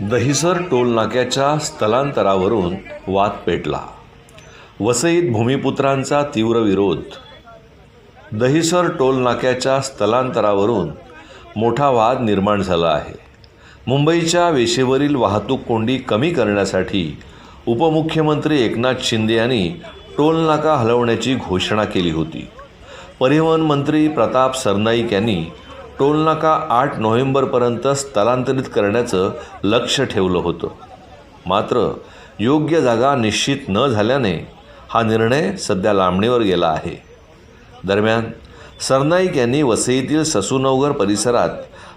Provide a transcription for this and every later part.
दहिसर टोलनाक्याच्या स्थलांतरावरून वाद पेटला. वसईत भूमिपुत्रांचा तीव्र विरोध. दहिसर टोलनाक्याच्या स्थलांतरावरून मोठा वाद निर्माण झाला आहे. मुंबईच्या वेशेवरील वाहतूक कोंडी कमी करण्यासाठी उपमुख्यमंत्री एकनाथ शिंदे यांनी टोलनाका हलवण्याची घोषणा केली होती. परिवहन मंत्री प्रताप सरनाईक यांनी टोलनाका आठ नोव्हेंबरपर्यंत स्थलांतरित करण्याचं लक्ष ठेवलं होतं. मात्र योग्य जागा निश्चित न झाल्याने हा निर्णय सध्या लांबणीवर गेला आहे. दरम्यान सरनाईक यांनी वसईतील ससूनवगर परिसरात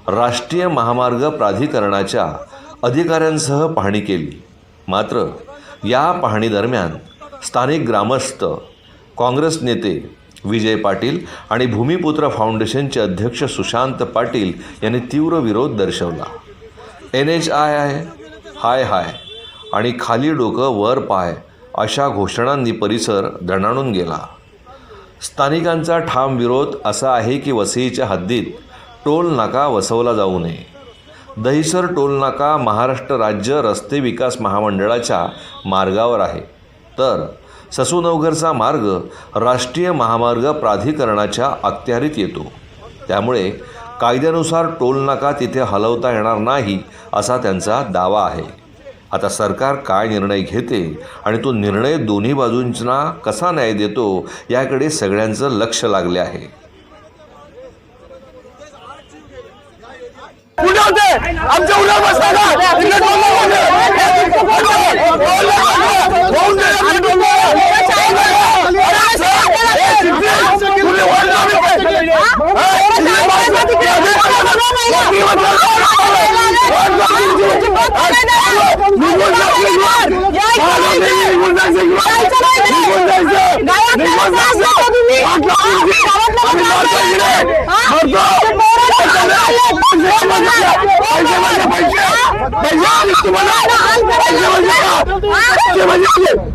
राष्ट्रीय महामार्ग प्राधिकरणाच्या अधिकाऱ्यांसह पाहणी केली. मात्र या पाहणीदरम्यान स्थानिक ग्रामस्थ काँग्रेस नेते विजय पाटील आणि भूमिपुत्र फाउंडेशनचे अध्यक्ष सुशांत पाटील यांनी तीव्र विरोध दर्शवला. एन एच आय आहे हाय हाय आणि खाली डोकं वर पाय अशा घोषणांनी परिसर दणाणून गेला. स्थानिकांचा ठाम विरोध असा आहे की वसईच्या हद्दीत टोल नाका वसवला जाऊ नये. दहिसर टोल नाका महाराष्ट्र राज्य रस्ते विकास महामंडळाच्या मार्गावर आहे. तर ससूनवगरचा मार्ग राष्ट्रीय महामार्ग प्राधिकरणाच्या अखत्यारीत येतो. त्यामुळे कायद्यानुसार टोल नाका तिथे हलवता येणार नाही असा त्यांचा दावा आहे. आता सरकार काय निर्णय घेते आणि तो निर्णय दोन्ही बाजूंना कसा न्याय देतो याकडे सगळ्यांचं लक्ष लागले आहे. आमच्या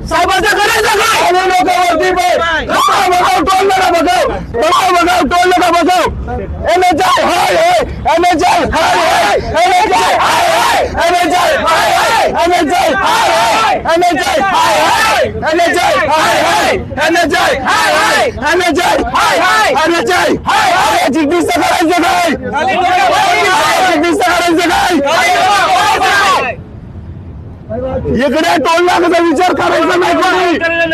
साहेबांच्या करायचं काय लोकांवरती टोल नका बघाव बघाव बघाव टोल नका चिटणीस करायचं काय चिटणीस करायचं काय इकडे टोल नाकाचा विचार करायचा नाही कोणी